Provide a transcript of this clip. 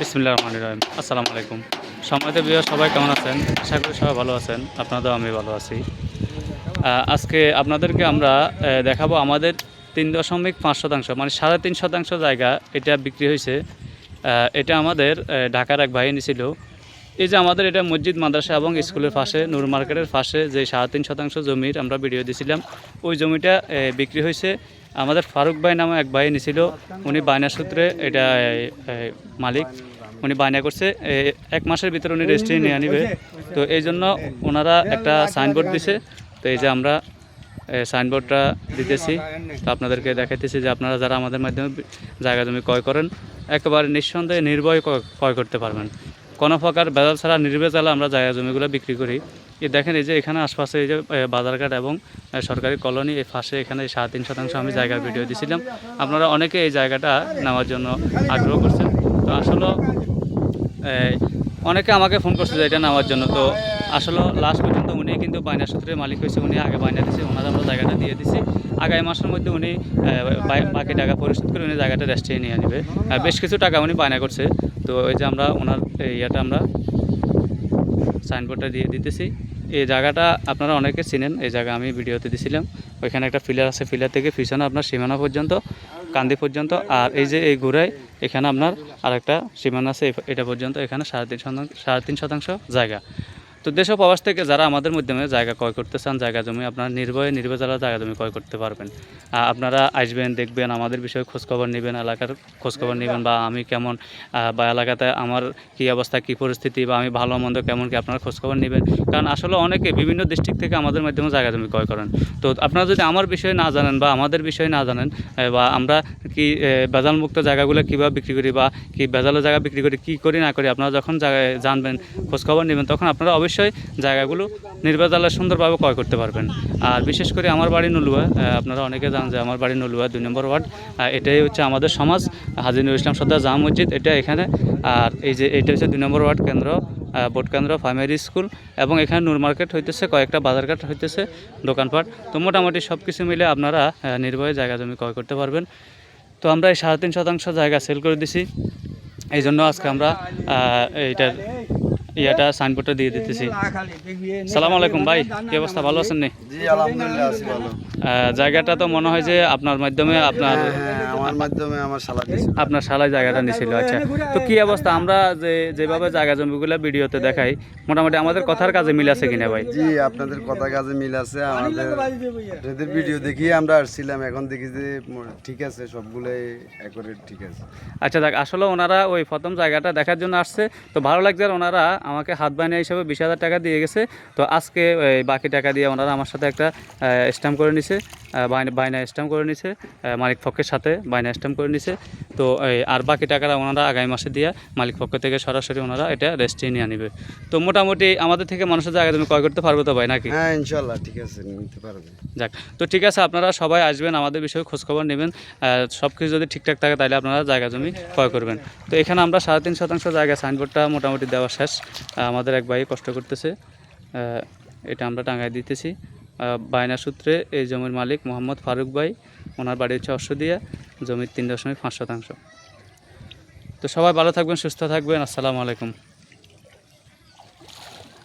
বিসমিল্লা রহমান রহিম। আসসালামু আলাইকুম। সম্মানিত বিয়ে সবাই কেমন আছেন? আশা করি সবাই ভালো আছেন। আপনাদেরও আমি ভালো আছি। আজকে আপনাদেরকে আমরা দেখাবো আমাদের তিন দশমিক পাঁচ শতাংশ মানে সাড়ে তিন শতাংশ জায়গা এটা বিক্রি হয়েছে। এটা আমাদের ঢাকার এক ভাই নিছিল। এই যে আমাদের এটা মসজিদ, মাদ্রাসা এবং স্কুলের পাশে, নূর মার্কেটের পাশে যে সাড়ে তিন শতাংশ জমির আমরা ভিডিও দিয়েছিলাম ওই জমিটা বিক্রি হয়েছে। আমাদের ফারুক ভাই নামে এক ভাই নিছিল উনি বায়না সূত্রে এটা মালিক। উনি বায়না করছে। এক মাসের ভিতরে উনি রেজিস্ট্রি নিয়ে আনিবে। তো এই জন্য ওনারা একটা সাইনবোর্ড দিছে। তো এই যে আমরা সাইনবোর্ডটা দিতেছি। তো আপনাদেরকে দেখাইতেছি যে আপনারা যারা আমাদের মাধ্যমে জায়গা জমি ক্রয় করেন, একেবারে নিঃসন্দেহে নির্ভয় ক্রয় করতে পারবেন। কোনো প্রকার বেজাল ছাড়া নির্বেজালে আমরা জায়গা জমিগুলো বিক্রি করি। এই দেখেন এই যে এখানে আশপাশে এই যে বাজারঘাট এবং সরকারি কলোনি এই পাশে এখানে সাড়ে তিন শতাংশ আমি জায়গার ভিডিও দিয়েছিলাম আপনারা অনেকে এই জায়গাটা নেওয়ার জন্য আগ্রহ করছেন। তো আসলে অনেকে আমাকে ফোন করছে যে এটা নেওয়ার জন্য। তো আসলে লাস্ট পর্যন্ত উনি কিন্তু বায়না সূত্রে মালিক হয়েছে, উনি আগে বায়না দিয়েছে ওনার আমরা জায়গাটা দিয়ে দিছি। আগামী মাসের মধ্যে উনি বাকি টাকা পরিশোধ করে উনি জায়গাটা রেস্টে নিয়ে নেবে। বেশ কিছু টাকা উনি বায়না করছে। তো এই যে আমরা, ওনার ইয়েটা আমরা সাইনবোর্ডটা দিয়ে দিতেছি। এই জায়গাটা আপনারা অনেকে চিনেন, এই জায়গা আমি ভিডিওতে দিছিলাম। ওইখানে একটা ফিলার আছে ফিলার থেকে পিছনে আপনার সীমানা পর্যন্ত, কান্দি পর্যন্ত, আর এই যে এই ঘুরায়, এখানে আপনার আরেকটা সীমানা আছে, এটা পর্যন্ত এখানে সাড়ে তিন শতাংশ, সাড়ে তিন শতাংশ জায়গা। তো দেশ প্রবাস থেকে যারা আমাদের মাধ্যমে জায়গা ক্রয় করতে চান, জায়গা জমি, আপনারা নির্ভয়ে নির্ভেজালা জায়গা জমি ক্রয় করতে পারবেন। আপনারা আসবেন, দেখবেন, আমাদের বিষয়ে খোঁজখবর নেবেন, এলাকার খোঁজখবর নেবেন বা আমি কেমন বা এলাকাতে আমার কী অবস্থা, কী পরিস্থিতি, বা আমি ভালো মন্দ কেমন কি আপনারা খোঁজখবর নেবেন। কারণ আসলে অনেকে বিভিন্ন ডিস্ট্রিক্ট থেকে আমাদের মাধ্যমে জায়গা জমি ক্রয় করেন। তো আপনারা যদি আমার বিষয়ে না জানেন বা আমাদের বিষয়ে না জানেন বা আমরা কি বেজালমুক্ত জায়গাগুলো কীভাবে বিক্রি করি বা কি বেজালো জায়গা বিক্রি করি, কী করি না করি, আপনারা যখন জায়গায় জানবেন, খোঁজখবর নেবেন, তখন আপনারা অবশ্যই জায়গাগুলো নির্বেজালে সুন্দরভাবে ক্রয় করতে পারবেন। আর বিশেষ করে আমার বাড়ি নলুয়া আপনারা অনেকে জানেন যে আমার বাড়ি নলুয়া দুই নম্বর ওয়ার্ড এটাই হচ্ছে আমাদের সমাজ হাজি নুর ইসলাম সর্দার জামা মসজিদ এটা এখানে। আর এই যে এটা হচ্ছে দুই নম্বর ওয়ার্ড কেন্দ্র আহ, ভোট কেন্দ্র প্রাইমারি স্কুল এবং এখানে নূর মার্কেট হইতেছে কয়েকটা বাজারঘাট হইতেছে দোকানপাট। তো মোটামুটি সব কিছু মিলে আপনারা নির্ভয়ে জায়গা জমি ক্রয় করতে পারবেন। তো আমরা এই সাড়ে তিন শতাংশ জায়গা সেল করে দিছি। এই জন্য আজকে আমরা এইটার ইয়াটা সাইনবোর্ডটা দিয়ে দিতেছি। সালাম আলাইকুম ভাই কি অবস্থা? ভালো আছেন নি? জায়গাটা তো মনে হয় যে আপনার মাধ্যমে আপনার হ্যাঁ হ্যাঁ, আমার মাধ্যমে আমার শালা আপনার শালায় জায়গাটা নিছিল আচ্ছা। তো কি অবস্থা? আমরা যে যেভাবে জায়গা জমিগুলো ভিডিওতে দেখাই মোটামুটি আমাদের কথার কাজে মিল আছে কিনা ভাই? জি আপনাদের কথা কাজে মিল আছে আমাদের আপনাদের ভিডিও দেখি আমরা আসছিলাম এখন দেখি যে ঠিক আছে সবগুলোই অ্যাকোরেট ঠিক আছে। আচ্ছা দেখ আসলে ওনারা ওই প্রথম জায়গাটা দেখার জন্য আসছে। তো ভালো লাগছে আর ওনারা আমাকে হাত বায়না হিসেবে বিশ হাজার টাকা দিয়ে গেছে। তো আজকে বাকি টাকা দিয়ে ওনারা আমার সাথে একটা স্ট্যাম্প করে নিছে বায়না বায়না স্ট্যাম্প করে নিছে মালিক পক্ষের সাথে। বায়না স্ট্যাম্প করে নিছে। তো আর বাকি টাকাটা ওনারা আগামী মাসে দিয়ে মালিক পক্ষ থেকে সরাসরি ওনারা এটা রেস্টে নিয়ে আনিবে। তো মোটামুটি আমাদের থেকে মানুষের জায়গা তুমি ক্রয় করতে পারবে তো ভাই নাকি? হ্যাঁ ইনশাল্লাহ ঠিক আছে নিতে পারবে। যাক তো ঠিক আছে আপনারা সবাই আসবেন আমাদের বিষয়ে খোঁজখবর নেবেন। সব কিছু যদি ঠিকঠাক থাকে তাহলে আপনারা জায়গা জমি ক্রয় করবেন। তো এখানে আমরা সাড়ে তিন শতাংশ জায়গা সাইনবোর্ডটা মোটামুটি দেওয়া শেষ। আমাদের এক ভাই কষ্ট করতেছে। এটা আমরা টাঙ্গায় দিতেছি। বায়না সূত্রে এই জমির মালিক মোহাম্মদ ফারুক ভাই ওনার বাড়ি হচ্ছে অশ্বদিয়া। জমির তিন দশমিক পাঁচ শতাংশ। তো সবাই ভালো থাকবেন সুস্থ থাকবেন। আসসালামু আলাইকুম।